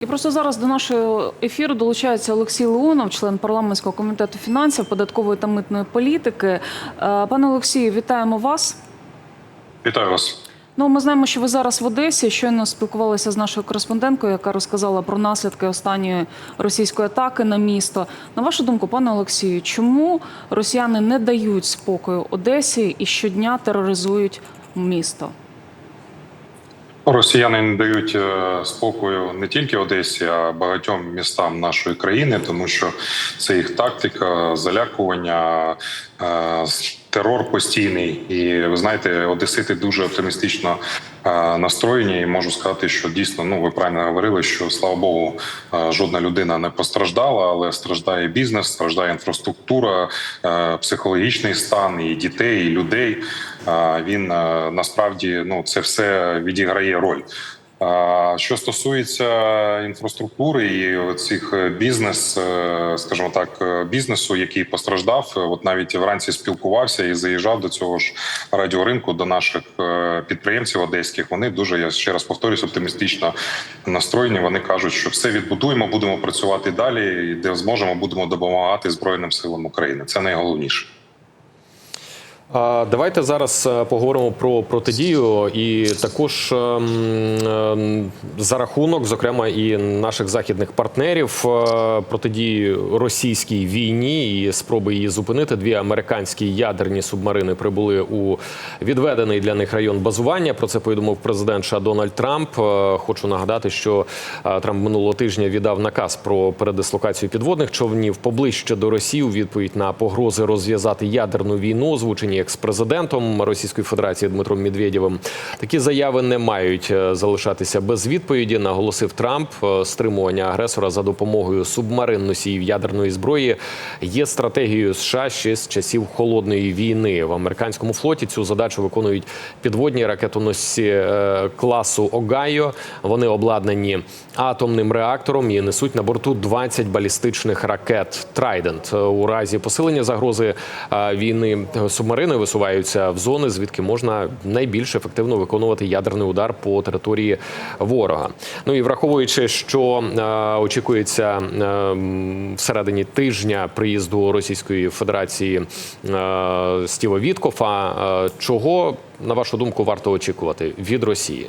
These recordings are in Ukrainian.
І просто зараз до нашого ефіру долучається Олексій Леонов, член парламентського комітету фінансів, податкової та митної політики. Е, Пане Олексію, вітаємо вас. Вітаю вас. Ну, ми знаємо, що ви зараз в Одесі. Щойно спілкувалися з нашою кореспонденткою, яка розказала про наслідки останньої російської атаки на місто. На вашу думку, пане Олексію, чому росіяни не дають спокою Одесі і щодня тероризують місто? Росіяни не дають е, спокою не тільки Одесі, а багатьом містам нашої країни, тому що це їх тактика залякування, е, терор постійний. І ви знаєте, одесити дуже оптимістично е, настроєні. І можу сказати, що дійсно, ну ви правильно говорили, що слава Богу, жодна людина не постраждала, але страждає бізнес, страждає інфраструктура, психологічний стан і дітей, і людей. Е, Він е, насправді ну це все відіграє роль. Що стосується інфраструктури і цих бізнес, е, скажімо так, е, бізнесу, який постраждав, е, от навіть вранці спілкувався і заїжджав до цього ж радіоринку до наших е, підприємців одеських. Вони дуже я ще раз повторюсь, оптимістично настроєні. Вони кажуть, що все відбудуємо, будемо працювати далі, і де зможемо, будемо допомагати Збройним силам України. Це найголовніше. Давайте зараз е, поговоримо про протидію і також ем, ем, за рахунок, зокрема, і наших західних партнерів е, протидії російській війні і спроби її зупинити. Дві американські ядерні субмарини прибули у відведений для них район базування. Про це повідомив президент США Дональд Трамп. Е, Хочу нагадати, що Трамп минулого тижня віддав наказ про передислокацію підводних човнів поближче до Росії у відповідь на погрози розв'язати ядерну війну, озвучені екс-президентом Російської Федерації Дмитром Медведєвим. Такі заяви не мають е, залишатися без відповіді. Наголосив Трамп. Е, Стримування агресора за допомогою субмарин носіїв ядерної зброї є стратегією США ще з часів холодної війни. В американському флоті цю задачу виконують підводні ракетоносці е, класу Огайо. Вони обладнані атомним реактором і несуть на борту 20 балістичних ракет Трайдент. У разі посилення загрози війни е, субмарини висуваються в зони, звідки можна найбільш ефективно виконувати ядерний удар по території ворога. Ну і враховуючи, що е, очікується е, всередині тижня приїзду Російської Федерації е, Стіва Віткофа, е, чого на вашу думку варто очікувати від Росії?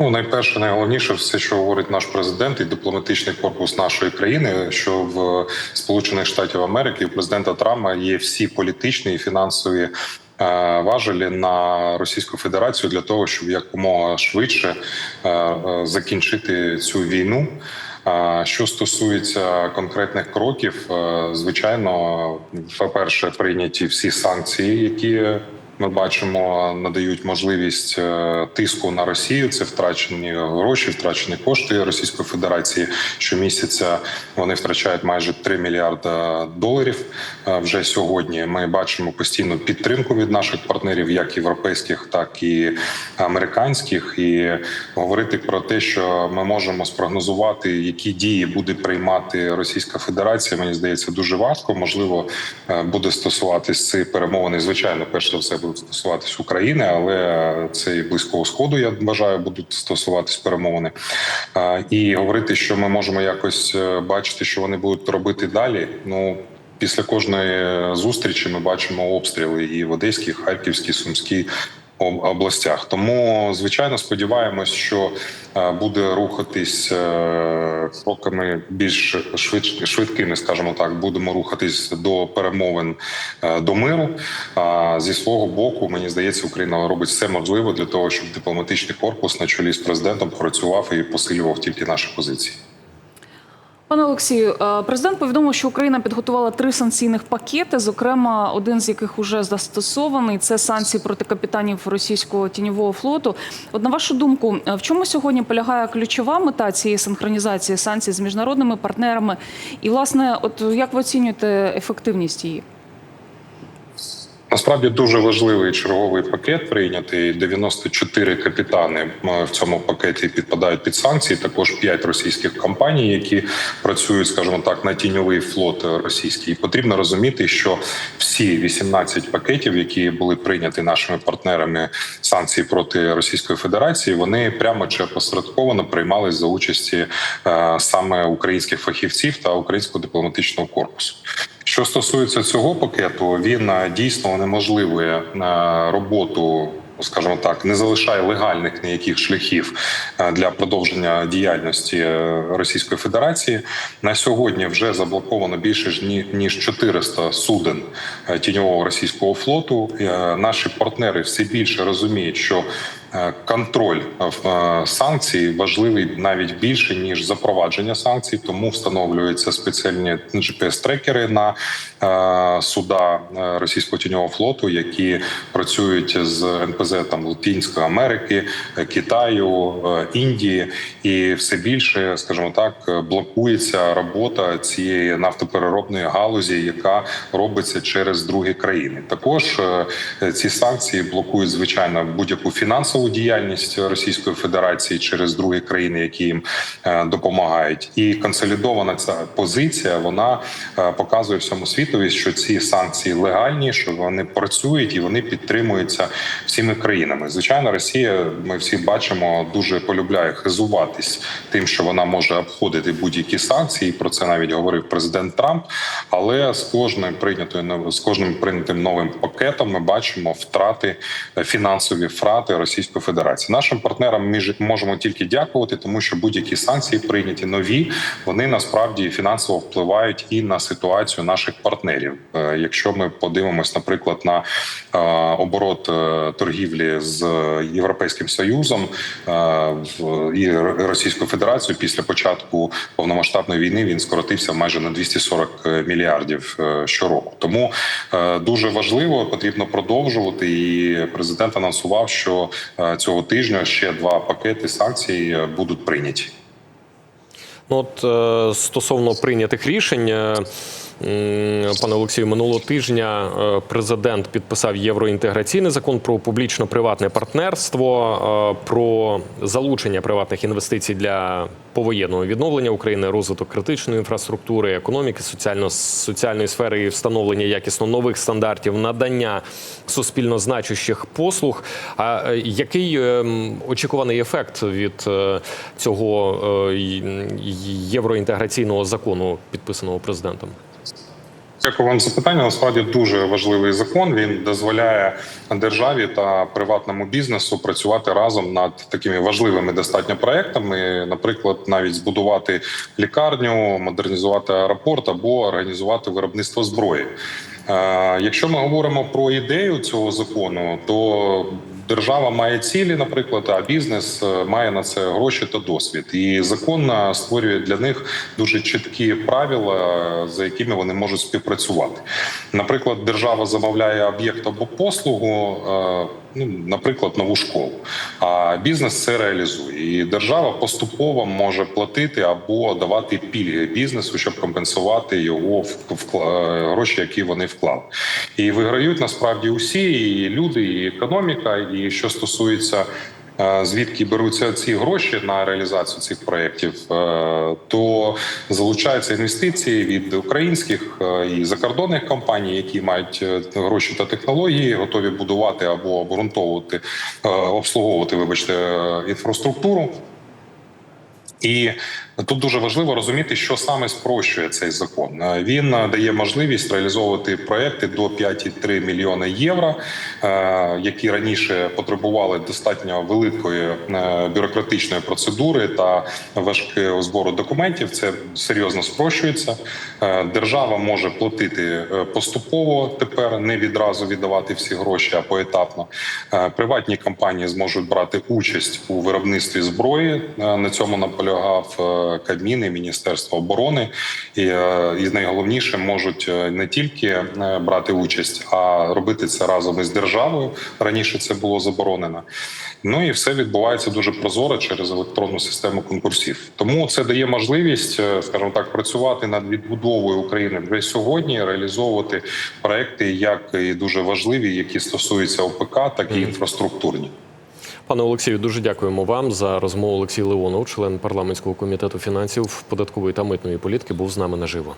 Ну, найперше, найголовніше, все, що говорить наш президент і дипломатичний корпус нашої країни, що в Сполучених Штатів Америки у президента Трампа є всі політичні і фінансові е, важелі на Російську Федерацію для того, щоб якомога швидше е, е, закінчити цю війну. Що стосується конкретних кроків, звичайно, по-перше, прийняті всі санкції, які ми бачимо, надають можливість е, тиску на Росію. Це втрачені гроші, втрачені кошти Російської Федерації. Щомісяця вони втрачають майже 3 мільярда доларів. Е, Вже сьогодні ми бачимо постійну підтримку від наших партнерів, як європейських, так і американських. І говорити про те, що ми можемо спрогнозувати, які дії буде приймати Російська Федерація. Мені здається, дуже важко. Можливо, е, буде стосуватись ці перемовини. Звичайно, перш за все будуть стосуватись України, але це і близького сходу. Я вважаю, будуть стосуватись перемовини. І говорити, що ми можемо якось е, бачити, що вони будуть робити далі. Ну після кожної зустрічі ми бачимо обстріли і в Одеській, Харківській, Сумській областях. Тому звичайно сподіваємось, що е, буде рухатись е, кроками більш швидш- швидкими, скажімо так. Будемо рухатись до перемовин е, до миру. А зі свого боку, мені здається, Україна робить все можливе для того, щоб дипломатичний корпус на чолі з президентом працював і посилював тільки наші позиції. Пане Олексію, е, президент повідомив, що Україна підготувала три санкційних пакети. Зокрема, один з яких уже застосований це санкції проти капітанів російського тіньового флоту. От на вашу думку, е, в чому сьогодні полягає ключова мета цієї синхронізації санкцій з міжнародними партнерами? І власне, от як ви оцінюєте ефективність її? Насправді дуже важливий черговий пакет прийнятий. 94 капітани в цьому пакеті підпадають під санкції. Також 5 російських компаній, які працюють, скажімо так, на тіньовий флот російський. Потрібно розуміти, що всі 18 пакетів, які були прийняті нашими партнерами санкцій проти Російської Федерації, вони прямо чи опосередковано приймались за участі е, саме українських фахівців та українського дипломатичного корпусу. Що стосується цього пакету, він е, дійсно унеможливує е, роботу. Скажімо так, не залишає легальних ніяких шляхів е, для продовження діяльності Російської Федерації. На сьогодні вже заблоковано більше ніж 400 суден тіньового російського флоту. Наші партнери все більше розуміють, що контроль е, санкцій важливий навіть більше ніж запровадження санкцій, тому встановлюються спеціальні GPS-трекери на е, суда е, російського тіньового флоту, які працюють з НПЗ там Латинської Америки, е, Китаю, е, Індії, і все більше, скажімо так, е, блокується робота цієї нафтопереробної галузі, яка робиться через другі країни. Також е, ці санкції блокують звичайно будь-яку фінансову діяльність Російської Федерації через другі країни, які їм е, допомагають. І консолідована ця позиція вона е, показує всьому світові, що ці санкції легальні, що вони працюють і вони підтримуються всіми країнами. Звичайно, Росія, ми всі бачимо, дуже полюбляє хизуватись тим, що вона може обходити будь-які санкції. Про це навіть говорив президент Трамп. Але з кожним прийнятою з кожним прийнятим новим пакетом ми бачимо втрати е, фінансові втрати Російської Федерації. Нашим партнерам ми ж можемо тільки дякувати, тому що будь-які санкції прийняті нові, вони насправді фінансово впливають і на ситуацію наших партнерів. Е, Якщо ми подивимось, наприклад, на е, оборот е, торгівлі з Європейським Союзом і Російською Федерацією після початку повномасштабної війни він скоротився майже на 240 мільярдів щороку. Тому дуже важливо потрібно продовжувати. І президент анонсував, що цього тижня ще два пакети санкцій е, будуть прийняті. Ну, от е, стосовно прийнятих рішень, е, пане Олексію, минулого тижня е, президент підписав євроінтеграційний закон про публічно-приватне партнерство, е, про залучення приватних інвестицій для повоєнного відновлення України, розвиток критичної інфраструктури, економіки, соціально соціальної сфери і встановлення якісно нових стандартів надання суспільно значущих послуг. А е, який очікуваний ефект від цього євроінтеграційного закону, підписаного президентом? Дякую вам за питання. Насправді дуже важливий закон. Він дозволяє державі та приватному бізнесу працювати разом над такими важливими достатньо проектами, наприклад, навіть збудувати лікарню, модернізувати аеропорт або організувати виробництво зброї. Е, Якщо ми говоримо про ідею цього закону, то держава має цілі, наприклад, а бізнес е, має на це гроші та досвід. І закон е, створює для них дуже чіткі правила, е, за якими вони можуть співпрацювати. Наприклад, держава замовляє об'єкт або послугу. Ну, наприклад, нову школу, а бізнес це реалізує, і держава поступово може платити або давати пільги бізнесу, щоб компенсувати його е, гроші, які вони вклали. І виграють насправді усі і люди, і економіка. І що стосується звідки беруться ці гроші на реалізацію цих проєктів, е, то залучаються інвестиції від українських е, і закордонних компаній, які мають е, гроші та технології, готові будувати або обґрунтовувати, обслуговувати, вибачте, інфраструктуру. І тут дуже важливо розуміти, що саме спрощує цей закон. Е, Він е, дає можливість реалізовувати проекти до 5,3 мільйона євро, е, які раніше потребували достатньо великої бюрократичної процедури та важкого збору документів. Це серйозно спрощується. Держава може платити поступово тепер, не відразу віддавати всі гроші, а поетапно. Приватні компанії зможуть брати участь у виробництві зброї. На цьому наполягав Кабмін і Міністерство оборони, і, е, і найголовніше можуть е, не тільки е, брати участь, а робити це разом із державою. Раніше це було заборонено. Ну і все відбувається дуже прозоро через електронну систему конкурсів. Тому це дає можливість, скажімо так, працювати над відбудовою України вже сьогодні, реалізовувати проекти, як і дуже важливі, які стосуються ОПК, так і інфраструктурні. Пане Олексію, дуже дякуємо вам за розмову. Олексій Леонов, член парламентського комітету фінансів, податкової та митної політики, був з нами наживо.